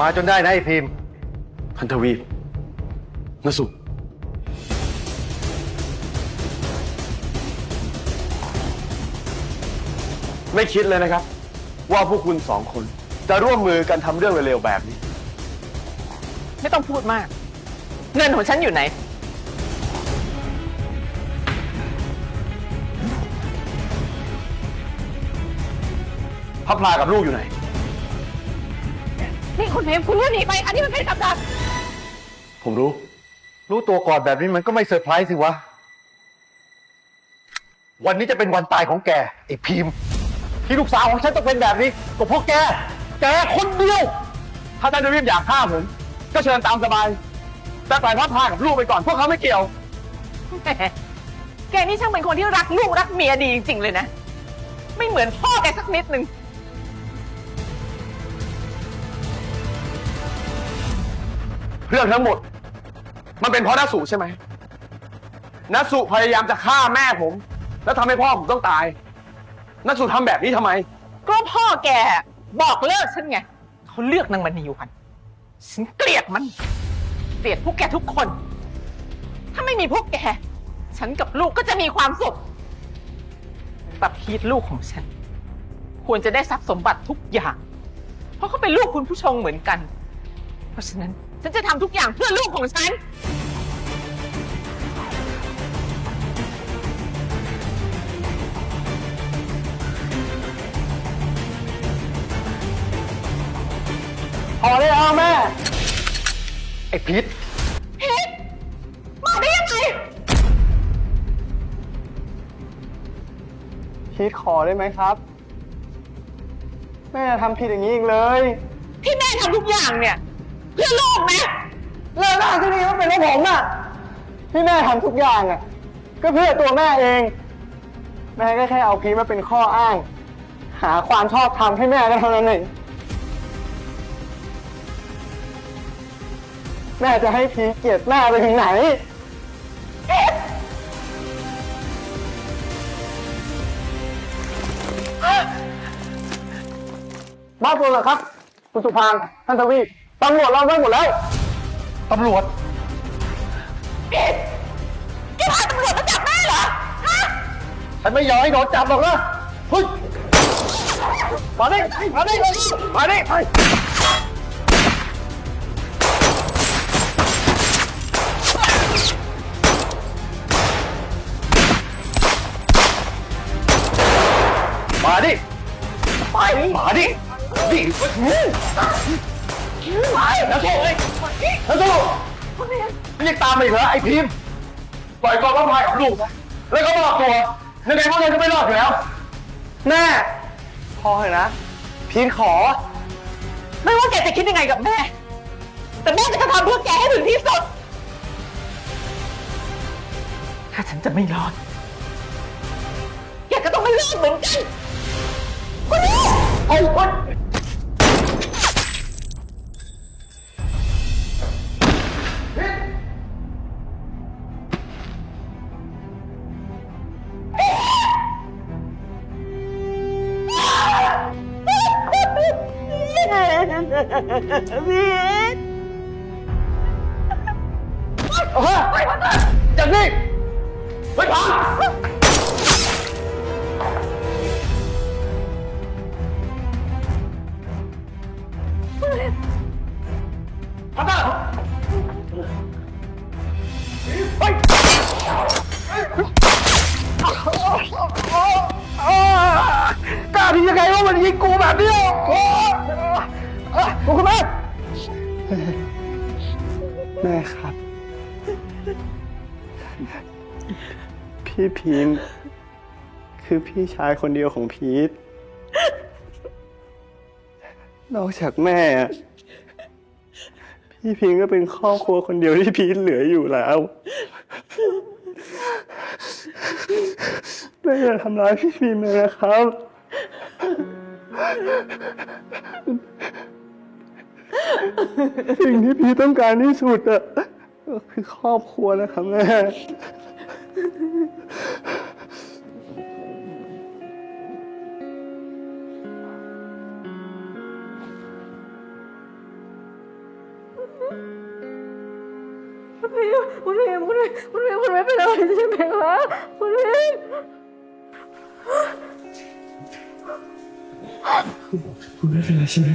มาจนได้นะไอ้พิมพ์ พันธวีนสุไม่คิดเลยนะครับ ว่าพวกคุณสองคน จะร่วมมือกันทำเรื่องเร็วๆแบบนี้ ไม่ต้องพูดมาก เงินของฉันอยู่ไหนพระพลากับลูกอยู่ไหน นี่คุณเห็นคุณเลื่อนหนีไปอันนี้มันเป็นกับดัก ผมรู้ รู้ตัวก่อนแบบนี้มันก็ไม่เซอร์ไพรส์สิวะ วันนี้จะเป็นวันตายของแกไอ้พิมพ์ ที่ลูกสาวของฉันต้องเป็นแบบนี้ก็เพราะแก แกคนเดียว ถ้าท่านทวีปอยากฆ่าผมก็เชิญตามสบาย แต่ปล่อยพระพลากับลูกไปก่อน พวกเขาไม่เกี่ยว แหมแกนี่ช่างเป็นคนที่รักลูกรักเมียดีจริงๆเลยนะ ไม่เหมือนพ่อแกสักนิดนึง เรื่องทั้งหมด มันเป็นเพราะนัสุใช่ไหมนัสุพยายามจะฆ่าแม่ผม แล้วทำให้พ่อผมต้องตายนัสุทำแบบนี้ทำไม ก็พ่อแกบอกเลิกฉันไงเขาเลือกนางมณีวันฉันเกลียดมัน เกลียดพวกแกทุกคน ถ้าไม่มีพวกแก ฉันกับลูกก็จะมีความสุขแต่พีทลูกของฉัน ควรจะได้ทรัพย์สมบัติทุกอย่าง เพราะเขาเป็นลูกคุณผู้ชงเหมือนกัน เพราะฉะนั้น ฉันจะทำทุกอย่างเพื่อลูกของฉัน พอได้แล้วแม่ ไอ้พิษพีทมาได้ยังไง พีทขอได้ไหมครับ แม่ทำผิดอย่างนี้อีกเลย ที่แม่ทำทุกอย่างเนี่ย เพื่อลูกนะเลิกอ้างที่นี่ว่าเป็นเพราะผมอะที่แม่ทำทุกอย่างอะก็เพื่อตัวแม่เอง แม่ก็แค่เอาพีทมาเป็นข้ออ้าง หาความชอบธรรมให้แม่ก็เท่านั้นเองแม่จะให้พีทเกลียดแม่ไปถึงไหน บ้านคุณเหรอครับ คุณสุพานท่านทวี ตำรวจเราได้หมดแล้ว ตำรวจพีทแกพาตำรวจมาจับแม่เหรอ ฮะ ฉันไม่ยอมให้โดนจับหรอกนะเฮ้ยมาดิมาดิมาดิไปมาดิ ไปมาดิดิไป แล้วสู้เลยแล้วสู้เรียกตามมาอีกเหรอไอ้พิมพ์ปล่อยกองพระพายกับลูกนะแล้วก็มอบตัวยังไงพวกเราจะไม่รอดอยู่แล้วแม่พอเถอะนะพีทขอ ไม่ว่าแกจะคิดยังไงกับแม่ แต่แม่จะกระทำเพื่อแกให้ถึงที่สุด ถ้าฉันจะไม่รอด แกก็ต้องไม่รอดเหมือนกันคุณแม่ไอ้คนเอาเถอะอย่างนี้ไปพังพังเฮ้ยกล้าที่ยังไงว่ามันยิงกูแบบนี้ อ้คุณแม่แม่ครับ พี่พีมคือพี่ชายคนเดียวของพีทนอกจากแม่ พี่พีมก็เป็นครอบครัวคนเดียวที่พีทเหลืออยู่แล้วแม่อย่าทำร้ายพี่พีมเลยนะครับ สิ่งที่พี่ต้องการที่สุดอะก็คือครอบครัวนะครับแม่คุณพิมคุณพิมคุณพิมคุณพิมคุณไม่เป็นอะไรใช่ไหมคะคุณพิมคุณไม่เป็นไรใช่ไหม